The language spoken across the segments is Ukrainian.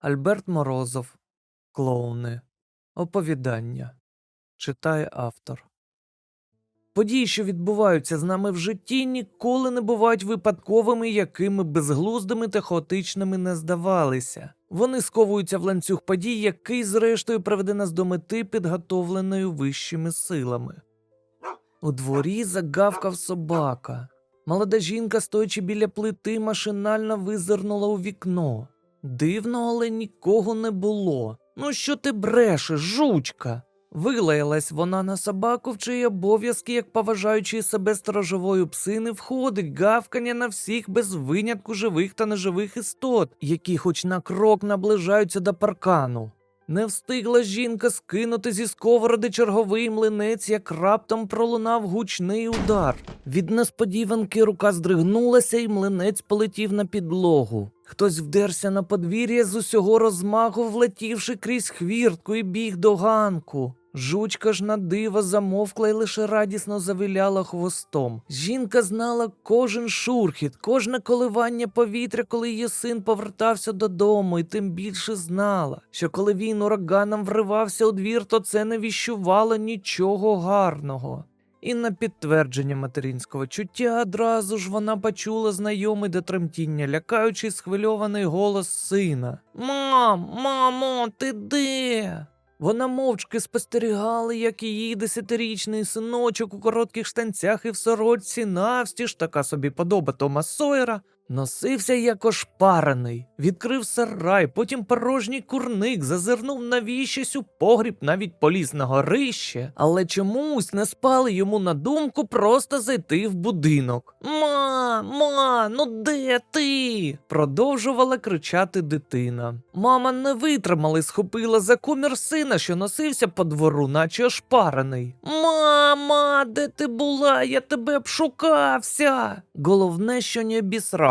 Альберт Морозов. Клоуни. Оповідання. Читає автор. Події, що відбуваються з нами в житті, ніколи не бувають випадковими, якими безглуздими та хаотичними не здавалися. Вони сковуються в ланцюг подій, який, зрештою, приведе нас до мети, підготовленої вищими силами. У дворі загавкав собака. Молода жінка, стоячи біля плити, машинально визирнула у вікно. Дивно, але нікого не було. Ну що ти брешеш, жучка? Вилаялась вона на собаку, в чиї обов'язки, як поважаючи себе сторожовою псини, входить гавкання на всіх без винятку живих та неживих істот, які хоч на крок наближаються до паркану. Не встигла жінка скинути зі сковороди черговий млинець, як раптом пролунав гучний удар. Від несподіванки рука здригнулася, і млинець полетів на підлогу. Хтось вдерся на подвір'я з усього розмаху, влетівши крізь хвіртку і біг до ганку. Жучка ж на диво замовкла і лише радісно завиляла хвостом. Жінка знала кожен шурхіт, кожне коливання повітря, коли її син повертався додому, і тим більше знала, що коли він ураганом вривався у двір, то це не віщувало нічого гарного. І на підтвердження материнського чуття одразу ж вона почула знайомий до тремтіння, лякаючий схвильований голос сина. Мам, мамо, ти де? Вона мовчки спостерігала, як її десятирічний синочок у коротких штанцях і в сорочці навстіж, така собі подоба Тома Сойера, носився як ошпарений, відкрив сарай, потім порожній курник, зазирнув навіщось у погріб, навіть поліз на горище, але чомусь не спали йому на думку просто зайти в будинок. Ма, ма, ну де ти? продовжувала кричати дитина. Мама не витримала і схопила за комір сина, що носився по двору, наче ошпарений. Мама, де ти була? Я тебе обшукався. Головне, що не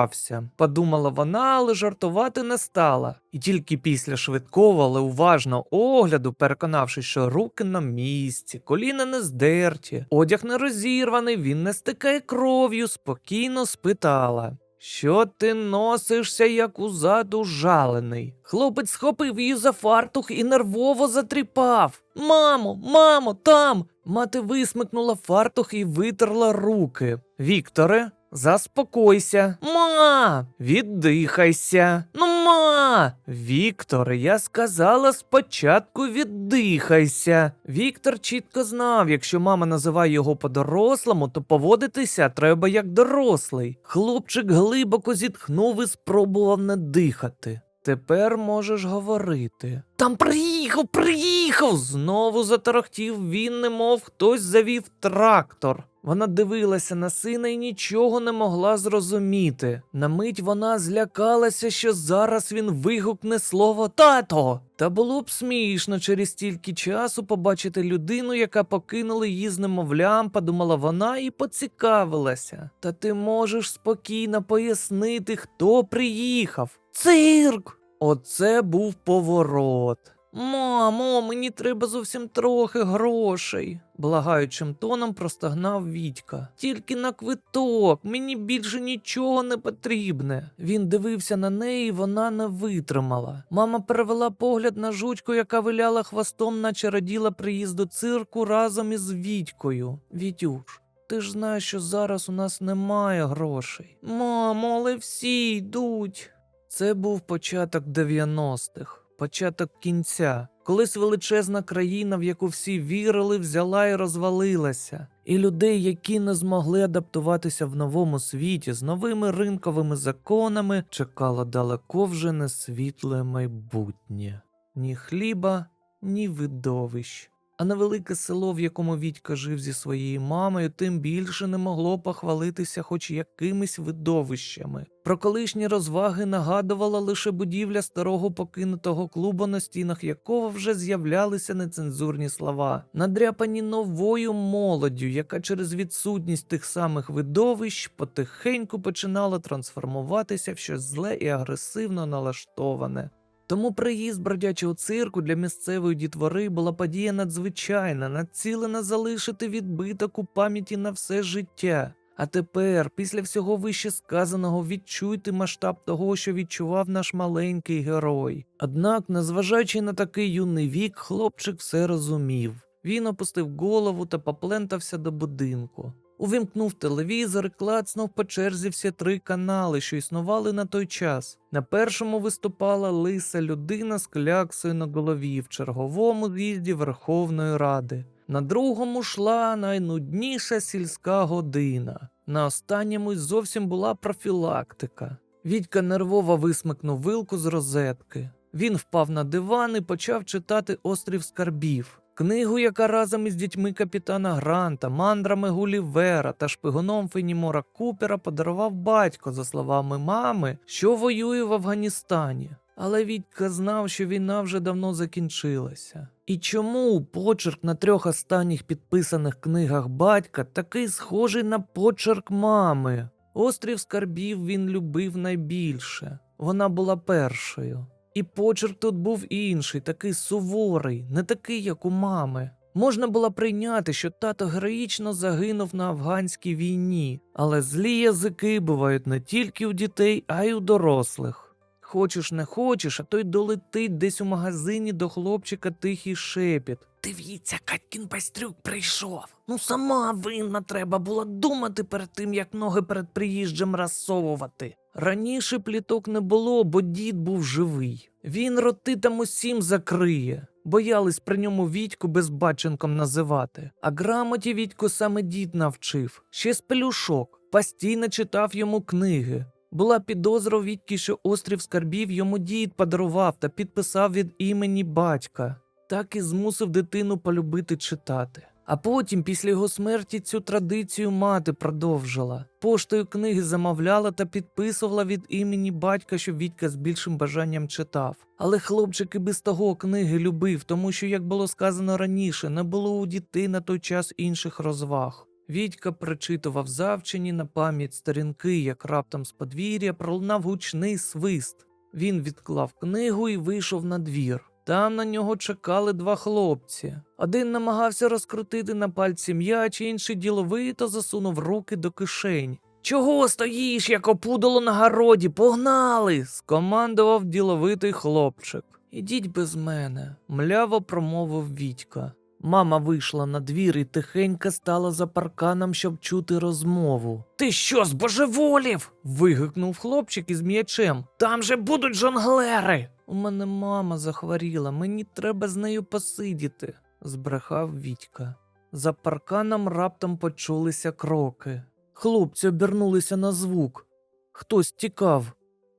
обісрався, подумала вона, але жартувати не стала. І тільки після швидкого, але уважного огляду, переконавшись, що руки на місці, коліна не здерті, одяг не розірваний, він не стикає кров'ю, спокійно спитала. Що ти носишся, як узад ужалений? Хлопець схопив її за фартух і нервово затріпав. Мамо, мамо, там. Мати висмикнула фартух і витерла руки. Вікторе, заспокойся. Ма, віддихайся. Ну, ма. Вікторе, я сказала спочатку віддихайся. Віктор чітко знав, якщо мама називає його по-дорослому, то поводитися треба як дорослий. Хлопчик глибоко зітхнув і спробував не дихати. Тепер можеш говорити. Там приїхав, приїхав. Знову заторохтів він, немов хтось завів трактор. Вона дивилася на сина і нічого не могла зрозуміти. На мить вона злякалася, що зараз він вигукне слово тато. Та було б смішно через стільки часу побачити людину, яка покинула її з немовлям, подумала вона і поцікавилася. Та ти можеш спокійно пояснити, хто приїхав. Цирк! Оце був поворот. Мамо, мені треба зовсім трохи грошей, благаючим тоном простагнав Вітька. Тільки на квиток, мені більше нічого не потрібне. Він дивився на неї, вона не витримала. Мама перевела погляд на жучку, яка виляла хвостом, наче раділа приїзду цирку разом із Вітькою. Вітюш, ти ж знаєш, що зараз у нас немає грошей. Мамо, але всі йдуть. Це був початок 90-х, початок кінця. Колись величезна країна, в яку всі вірили, взяла і розвалилася. І людей, які не змогли адаптуватися в новому світі з новими ринковими законами, чекало далеко вже не світле майбутнє. Ні хліба, ні видовищ. А невелике село, в якому Вітька жив зі своєю мамою, тим більше не могло похвалитися хоч якимись видовищами. Про колишні розваги нагадувала лише будівля старого покинутого клубу, на стінах якого вже з'являлися нецензурні слова, надряпані новою молоддю, яка через відсутність тих самих видовищ потихеньку починала трансформуватися в щось зле і агресивно налаштоване. Тому приїзд бродячого цирку для місцевої дітвори була подія надзвичайна, націлена залишити відбиток у пам'яті на все життя. А тепер, після всього вище сказаного, відчуйте масштаб того, що відчував наш маленький герой. Однак, незважаючи на такий юний вік, хлопчик все розумів. Він опустив голову та поплентався до будинку. Увімкнув телевізор клацнув по черзі всі три канали, що існували на той час. На першому виступала лиса людина з кляксою на голові в черговому з'їзді Верховної Ради. На другому йшла найнудніша сільська година. На останньому й зовсім була профілактика. Відька нервово висмикнув вилку з розетки. Він впав на диван і почав читати Острів скарбів. Книгу, яка разом із дітьми капітана Гранта, мандрами Гулівера та шпигуном Фенімора Купера подарував батько, за словами мами, що воює в Афганістані. Але Відька знав, що війна вже давно закінчилася. І чому почерк на трьох останніх підписаних книгах батька такий схожий на почерк мами? Острів скарбів він любив найбільше. Вона була першою. І почерк тут був інший, такий суворий, не такий, як у мами. Можна було прийняти, що тато героїчно загинув на афганській війні, але злі язики бувають не тільки у дітей, а й у дорослих. Хочеш не хочеш, а той долетить десь у магазині до хлопчика тихий шепіт. Дивіться, Катькін байстрюк прийшов. Ну сама винна треба було думати перед тим, як ноги перед приїжджим розсовувати. Раніше пліток не було, бо дід був живий. Він роти там усім закриє. Боялись при ньому Вітьку безбаченком називати. А грамоті Вітьку саме дід навчив, ще з пелюшок, постійно читав йому книги. Була підозра Вітьки, що острів скарбів йому дід подарував та підписав від імені батька. Так і змусив дитину полюбити читати. А потім, після його смерті, цю традицію мати продовжила. Поштою книги замовляла та підписувала від імені батька, щоб Вітька з більшим бажанням читав. Але хлопчик і без того книги любив, тому що, як було сказано раніше, не було у дітей на той час інших розваг. Вітька причитував завчені на пам'ять сторінки, як раптом з подвір'я пролунав гучний свист. Він відклав книгу і вийшов на двір. Там на нього чекали два хлопці. Один намагався розкрутити на пальці м'яч, інший діловито засунув руки до кишень. Чого стоїш, як опудало на городі? Погнали! скомандував діловитий хлопчик. Ідіть без мене, мляво промовив Вітька. Мама вийшла на двір і тихенько стала за парканом, щоб чути розмову. Ти що, збожеволів? вигукнув хлопчик із м'ячем. Там же будуть жонглери. У мене мама захворіла, мені треба з нею посидіти, збрехав Вітька. За парканом раптом почулися кроки. Хлопці обернулися на звук. Хтось тікав.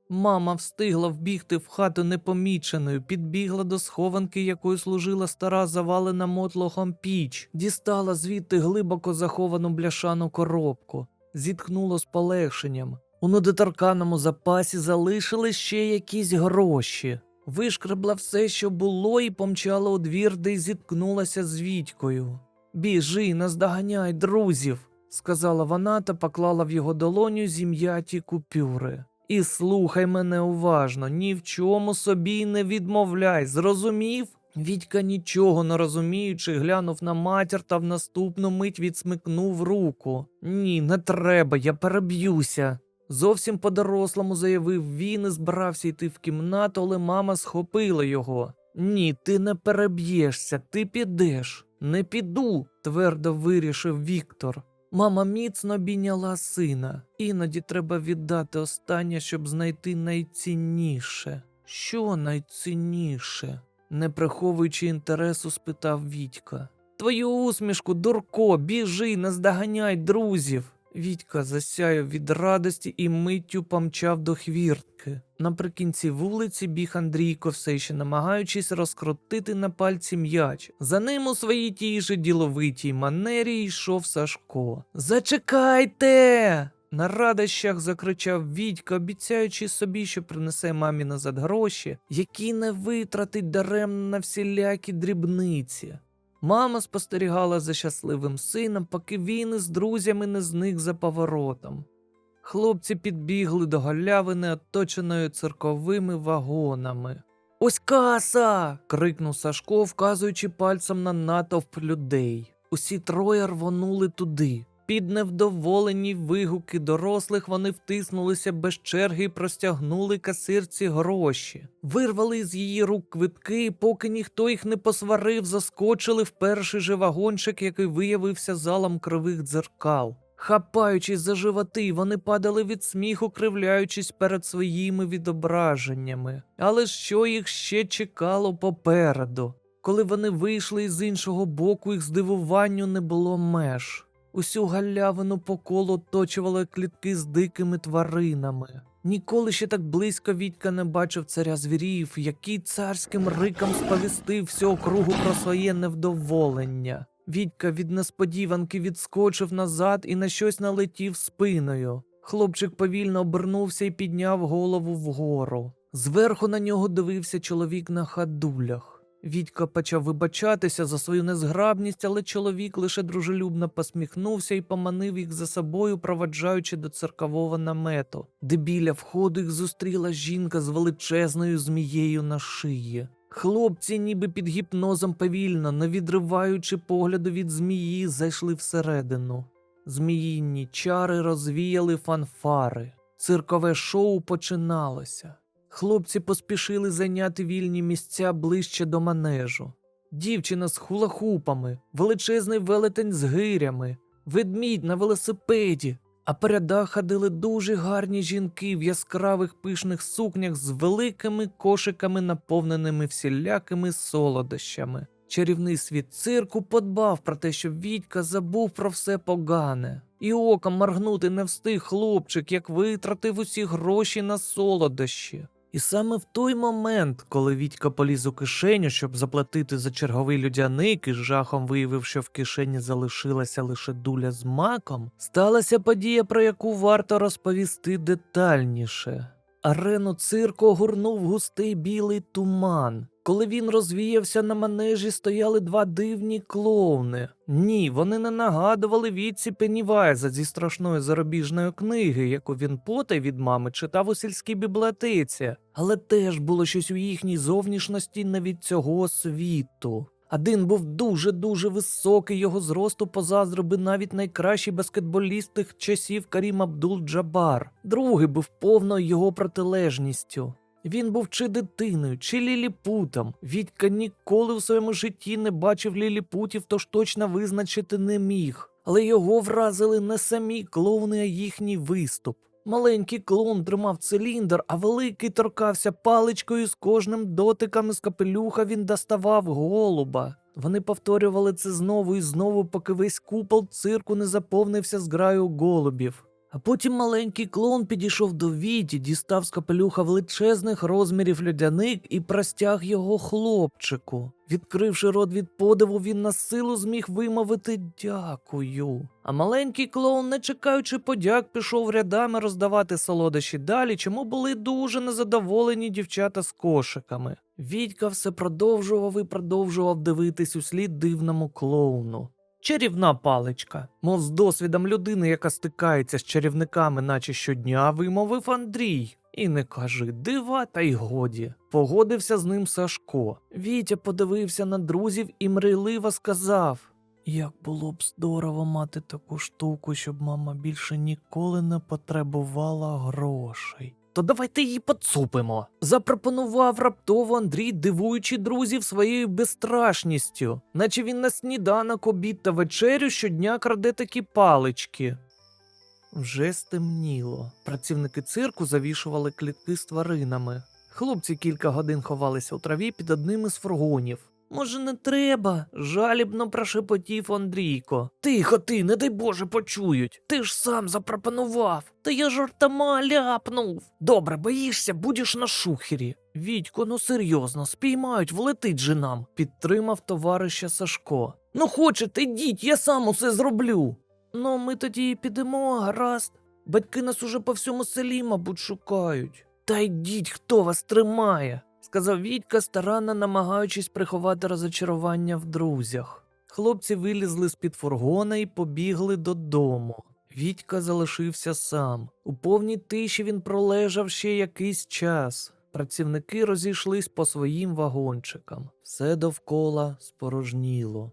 Мама встигла вбігти в хату непоміченою, підбігла до схованки, якою служила стара завалена мотлохом піч, дістала звідти глибоко заховану бляшану коробку, зітхнула з полегшенням. У недоторканому запасі залишили ще якісь гроші. Вишкребла все, що було, і помчала у двір, де й зіткнулася з Вітькою. Біжи, наздоганяй друзів, сказала вона та поклала в його долоню зім'яті купюри. І слухай мене уважно, ні в чому собі не відмовляй, зрозумів? Відька нічого не розуміючи, глянув на матір та в наступну мить відсмикнув руку. Ні, не треба, я переб'юся. Зовсім по-дорослому заявив він і збирався йти в кімнату, але мама схопила його. Ні, ти не переб'єшся, ти підеш. Не піду, твердо вирішив Віктор. Мама міцно обійняла сина. Іноді треба віддати останнє, щоб знайти найцінніше. Що найцінніше? Не приховуючи інтересу, спитав Вітька. Твою усмішку, дурко, біжи, наздоганяй друзів. Вітька засяяв від радості і миттю помчав до хвіртки. Наприкінці вулиці біг Андрійко, все ще намагаючись розкрутити на пальці м'яч. За ним у своїй тій же діловитій манері йшов Сашко. Зачекайте! На радощах закричав Вітька, обіцяючи собі, що принесе мамі назад гроші, які не витратить даремно на всілякі дрібниці. Мама спостерігала за щасливим сином, поки він із друзями не зник за поворотом. Хлопці підбігли до галявини, оточеної цирковими вагонами. Ось каса. крикнув Сашко, вказуючи пальцем на натовп людей. Усі троє рвонули туди. Під невдоволені вигуки дорослих вони втиснулися без черги і простягнули касирці гроші. Вирвали з її рук квитки, і поки ніхто їх не посварив, заскочили в перший же вагончик, який виявився залом кривих дзеркал. Хапаючись за животи, вони падали від сміху, кривляючись перед своїми відображеннями. Але що їх ще чекало попереду? Коли вони вийшли із іншого боку, їх здивуванню не було меж. Усю галявину по колу оточували клітки з дикими тваринами. Ніколи ще так близько Вітька не бачив царя звірів, який царським риком сповістив всю округу про своє невдоволення. Вітька від несподіванки відскочив назад і на щось налетів спиною. Хлопчик повільно обернувся і підняв голову вгору. Зверху на нього дивився чоловік на ходулях. Вітька почав вибачатися за свою незграбність, але чоловік лише дружелюбно посміхнувся і поманив їх за собою, проваджаючи до церкового намету, де біля входу їх зустріла жінка з величезною змією на шиї. Хлопці, ніби під гіпнозом повільно, не відриваючи погляду від змії, зайшли всередину. Зміїнні чари розвіяли фанфари. Циркове шоу починалося. Хлопці поспішили зайняти вільні місця ближче до манежу. Дівчина з хулахупами, величезний велетень з гирями, ведмідь на велосипеді. А переда ходили дуже гарні жінки в яскравих пишних сукнях з великими кошиками, наповненими всілякими солодощами. Чарівний світ цирку подбав про те, щоб Вітька забув про все погане. І оком моргнути не встиг хлопчик, як витратив усі гроші на солодощі. І саме в той момент, коли Вітька поліз у кишеню, щоб заплатити за черговий людяник, і з жахом виявив, що в кишені залишилася лише дуля з маком, сталася подія, про яку варто розповісти детальніше. Арену цирку огорнув густий білий туман. Коли він розвіявся на манежі, стояли два дивні клоуни. Ні, вони не нагадували Вітці Пеннівайза зі страшної зарубіжної книги, яку він потай від мами читав у сільській бібліотеці, але теж було щось у їхній зовнішності не від цього світу. Один був дуже-дуже високий, його зросту позаздрив би навіть найкращий баскетболіст тих часів Карім Абдул-Джабар. Другий був повною його протилежністю. Він був чи дитиною, чи ліліпутом. Вітька ніколи у своєму житті не бачив ліліпутів, тож точно визначити не міг. Але його вразили не самі клоуни, а їхній виступ. Маленький клон тримав циліндр, а великий торкався паличкою з кожним дотиком з капелюха він доставав голуба. Вони повторювали це знову і знову, поки весь купол цирку не заповнився зграю голубів. А потім маленький клоун підійшов до Віті, дістав з капелюха величезних розмірів льодяник і простяг його хлопчику. Відкривши рот від подиву, він на силу зміг вимовити дякую. А маленький клоун, не чекаючи подяк, пішов рядами роздавати солодощі далі, чому були дуже незадоволені дівчата з кошиками. Вітька все продовжував і продовжував дивитись у слід дивному клоуну. Чарівна паличка, мов з досвідом людини, яка стикається з чарівниками, наче щодня, вимовив Андрій. І не кажи дива, та й годі. Погодився з ним Сашко. Вітя подивився на друзів і мрійливо сказав: Як було б здорово мати таку штуку, щоб мама більше ніколи не потребувала грошей. То давайте її поцупимо. Запропонував раптово Андрій, дивуючи друзів своєю безстрашністю, наче він на сніданок, обід та вечерю щодня краде такі палички. Вже стемніло. Працівники цирку завішували клітки з тваринами. Хлопці кілька годин ховалися у траві під одним із фургонів. Може, не треба? жалібно прошепотів Андрійко. Тихо ти, не дай Боже, почують. Ти ж сам запропонував. Та я жартома ляпнув. Добре, боїшся, будеш на шухері. Вітько, ну серйозно, спіймають, влетить же нам, підтримав товариша Сашко. Ну хочете, йдіть, я сам усе зроблю. Ну, ми тоді підемо, гаразд. Батьки нас уже по всьому селі, мабуть, шукають. Та йдіть, хто вас тримає, сказав Вітька, старанно намагаючись приховати розочарування в друзях. Хлопці вилізли з-під фургона і побігли додому. Вітька залишився сам. У повній тиші він пролежав ще якийсь час. Працівники розійшлись по своїм вагончикам. Все довкола спорожніло.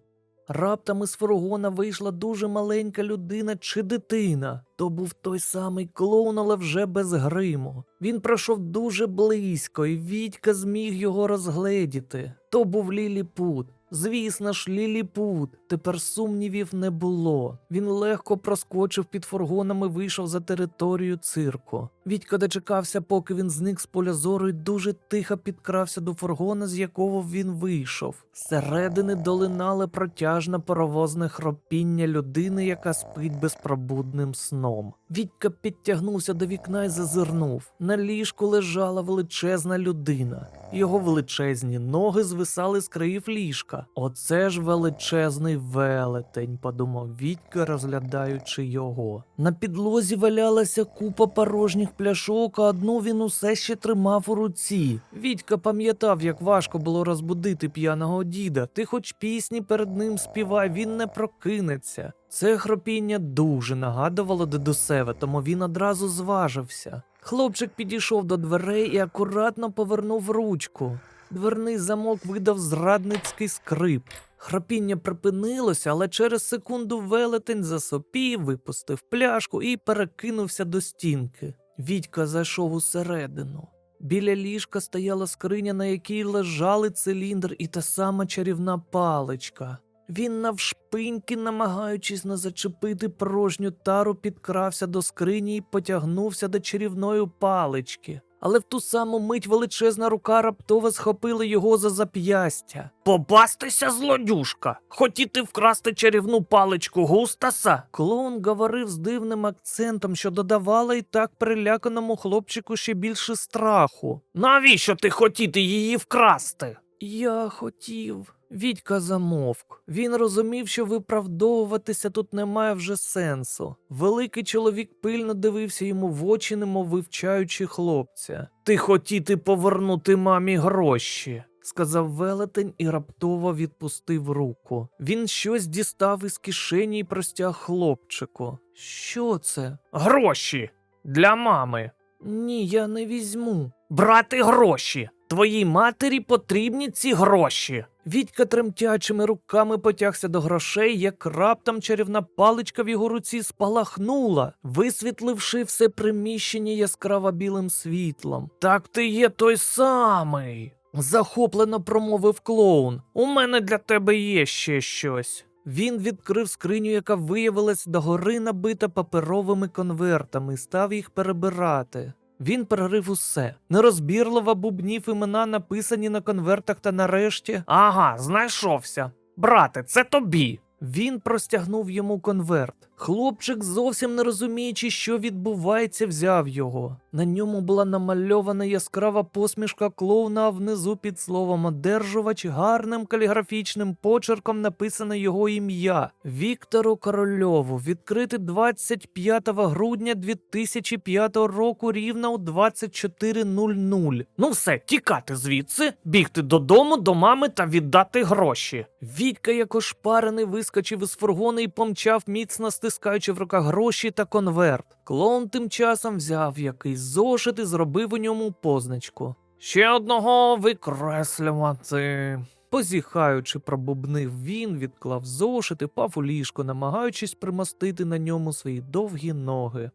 Раптом із фургона вийшла дуже маленька людина чи дитина. То був той самий клоун, але вже без гриму. Він пройшов дуже близько, і Вітька зміг його розгледіти. То був Ліліпут. Звісно ж, Ліліпут. Тепер сумнівів не було. Він легко проскочив під фургоном і вийшов за територію цирку. Вітька дочекався, поки він зник з поля зору і дуже тихо підкрався до фургона, з якого він вийшов. Зсередини долинали протяжне паровозне хропіння людини, яка спить безпробудним сном. Вітька підтягнувся до вікна і зазирнув. На ліжку лежала величезна людина. Його величезні ноги звисали з країв ліжка. Оце ж величезний велетень, подумав Вітька, розглядаючи його. На підлозі валялася купа порожніх пляшок, а одну він усе ще тримав у руці. Вітька пам'ятав, як важко було розбудити п'яного діда. Ти хоч пісні перед ним співай, він не прокинеться. Це хропіння дуже нагадувало дедусеве, тому він одразу зважився. Хлопчик підійшов до дверей і акуратно повернув ручку. Дверний замок видав зрадницький скрип. Храпіння припинилося, але через секунду велетень засопів, випустив пляшку і перекинувся до стінки. Вітька зайшов усередину. Біля ліжка стояла скриня, на якій лежали циліндр і та сама чарівна паличка. Він навшпиньки, намагаючись не зачепити порожню тару, підкрався до скрині і потягнувся до чарівної палички. Але в ту саму мить величезна рука раптово схопила його за зап'ястя. Попастися, злодюшка! Хотіти вкрасти чарівну паличку Густаса? Клоун говорив з дивним акцентом, що додавало і так переляканому хлопчику ще більше страху. Навіщо ти хотіти її вкрасти? Я хотів. Відька замовк. Він розумів, що виправдовуватися тут немає вже сенсу. Великий чоловік пильно дивився йому в очі, немов вивчаючи хлопця. Ти хотіти повернути мамі гроші. Сказав велетень і раптово відпустив руку. Він щось дістав із кишені і простяг хлопчику. Що це? Гроші для мами. Ні, я не візьму. Брати гроші. Твоїй матері потрібні ці гроші. Відька тремтячими руками потягся до грошей, як раптом чарівна паличка в його руці спалахнула, висвітливши все приміщення яскраво білим світлом. Так ти є той самий. захоплено промовив клоун. У мене для тебе є ще щось. Він відкрив скриню, яка виявилась догори набита паперовими конвертами, і став їх перебирати. Він перерив усе. Нерозбірливо бубнів імена, написані на конвертах, та нарешті. Ага, знайшовся. Брате, це тобі. Він простягнув йому конверт. Хлопчик, зовсім не розуміючи, що відбувається, взяв його. На ньому була намальована яскрава посмішка клоуна, а внизу під словом одержувач гарним каліграфічним почерком написано його ім'я Віктору Корольову, відкрити 25 грудня 2005 року рівно у 24.00. Ну все, тікати звідси, бігти додому до мами та віддати гроші. Вітька, як ошпарений, вискочив із фургона і помчав, міцно стискаючи в руках гроші та конверт. Клоун тим часом взяв якийсь зошит і зробив у ньому позначку. Ще одного викреслювати. Позіхаючи, пробубнив він, відклав зошит і пав у ліжко, намагаючись примостити на ньому свої довгі ноги.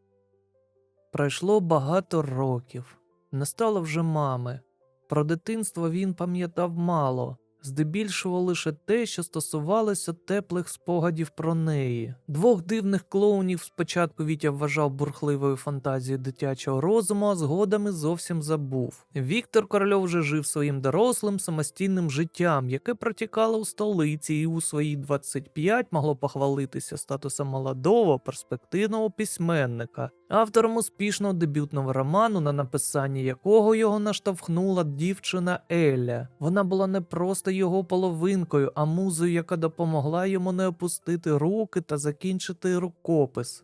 Пройшло багато років. Не стало вже мами. Про дитинство він пам'ятав мало, здебільшого лише те, що стосувалося теплих спогадів про неї. Двох дивних клоунів спочатку Вітя вважав бурхливою фантазією дитячого розуму, а згодом і зовсім забув. Віктор Корольов вже жив своїм дорослим самостійним життям, яке протікало у столиці, і у свої 25 могло похвалитися статусом молодого перспективного письменника, автором успішного дебютного роману, на написання якого його наштовхнула дівчина Еля. Вона була не просто його половинкою, а музою, яка допомогла йому не опустити руки та закінчити рукопис.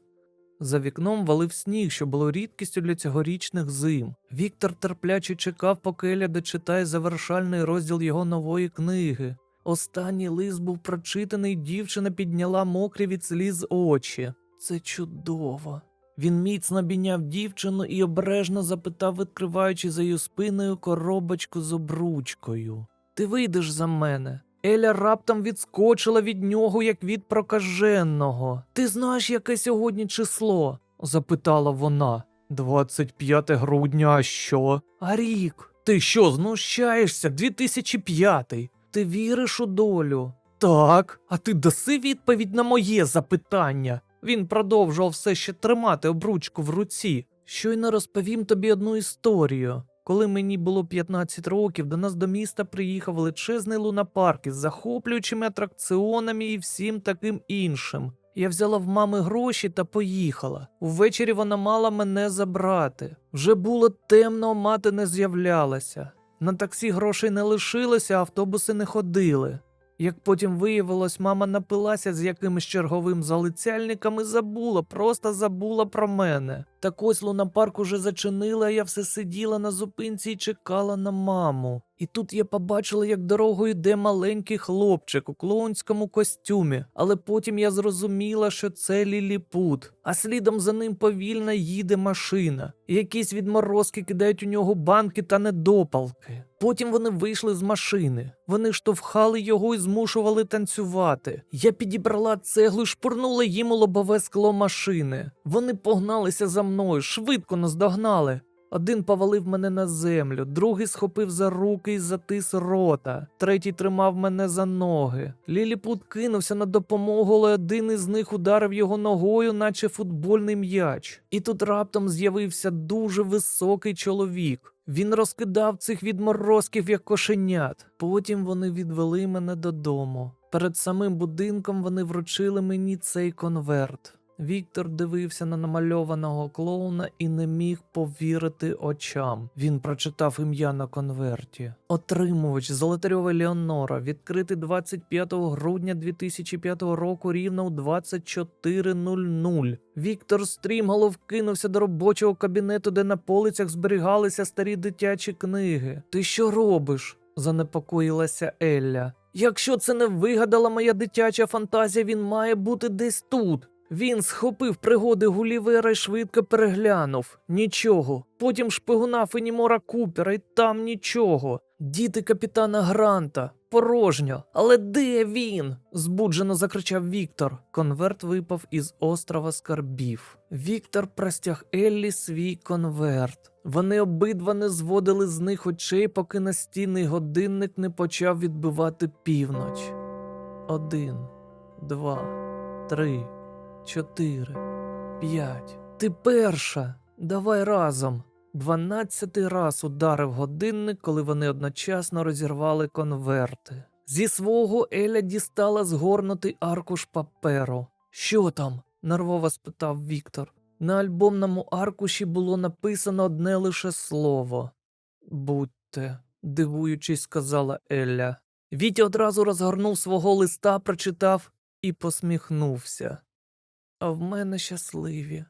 За вікном валив сніг, що було рідкістю для цьогорічних зим. Віктор терпляче чекав, поки Еля дочитає завершальний розділ його нової книги. Останній лист був прочитаний, дівчина підняла мокрі від сліз очі. Це чудово. Він міцно обійняв дівчину і обережно запитав, відкриваючи за її спиною коробочку з обручкою. Ти вийдеш за мене? Еля раптом відскочила від нього, як від прокаженого. Ти знаєш, яке сьогодні число? запитала вона. 25 грудня, а що? А рік? Ти що, знущаєшся? 2005. Ти віриш у долю? Так, а ти даси відповідь на моє запитання. Він продовжував все ще тримати обручку в руці. Щойно розповім тобі одну історію. Коли мені було 15 років, до нас до міста приїхав величезний лунапарк із захоплюючими атракціонами і всім таким іншим. Я взяла в мами гроші та поїхала. Увечері вона мала мене забрати. Вже було темно, мати не з'являлася. На таксі грошей не лишилося, автобуси не ходили. Як потім виявилось, мама напилася з якимось черговим залицяльником і забула, просто забула про мене. Так ось лунапарк уже зачинила, а я все сиділа на зупинці і чекала на маму. І тут я побачила, як дорогою йде маленький хлопчик у клоунському костюмі, але потім я зрозуміла, що це ліліпут, а слідом за ним повільно їде машина. Якісь відморозки кидають у нього банки та недопалки. Потім вони вийшли з машини. Вони штовхали його і змушували танцювати. Я підібрала цеглу і шпурнула їм у лобове скло машини. Вони погналися за мною, швидко наздогнали. Один повалив мене на землю, другий схопив за руки і затис рота, третій тримав мене за ноги. Ліліпут кинувся на допомогу, але один із них ударив його ногою, наче футбольний м'яч. І тут раптом з'явився дуже високий чоловік. Він розкидав цих відморозків як кошенят. Потім вони відвели мене додому. Перед самим будинком вони вручили мені цей конверт. Віктор дивився на намальованого клоуна і не міг повірити очам. Він прочитав ім'я на конверті. Отримувач Золотарьова Леонора, відкритий 25 грудня 2005 року рівно у 24.00. Віктор Стрімголов кинувся до робочого кабінету, де на полицях зберігалися старі дитячі книги. Ти що робиш? занепокоїлася Елля. Якщо це не вигадала моя дитяча фантазія, він має бути десь тут. Він схопив пригоди Гулівера і швидко переглянув. Нічого. Потім шпигуна Фенімора Купера, і там нічого. Діти капітана Гранта. Порожньо. Але де він? збуджено закричав Віктор. Конверт випав із острова скарбів. Віктор простяг Еллі свій конверт. Вони обидва не зводили з них очей, поки настінний годинник не почав відбивати півноч. Один, два, три чотири, п'ять. Ти перша. Давай разом. Дванадцятий раз ударив годинник, коли вони одночасно розірвали конверти. Зі свого Еля дістала згорнутий аркуш паперу. Що там? нервово спитав Віктор. На альбомному аркуші було написано одне лише слово. Будьте, дивуючись, сказала Елля. Вітя одразу розгорнув свого листа, прочитав і посміхнувся. А в мене щасливі.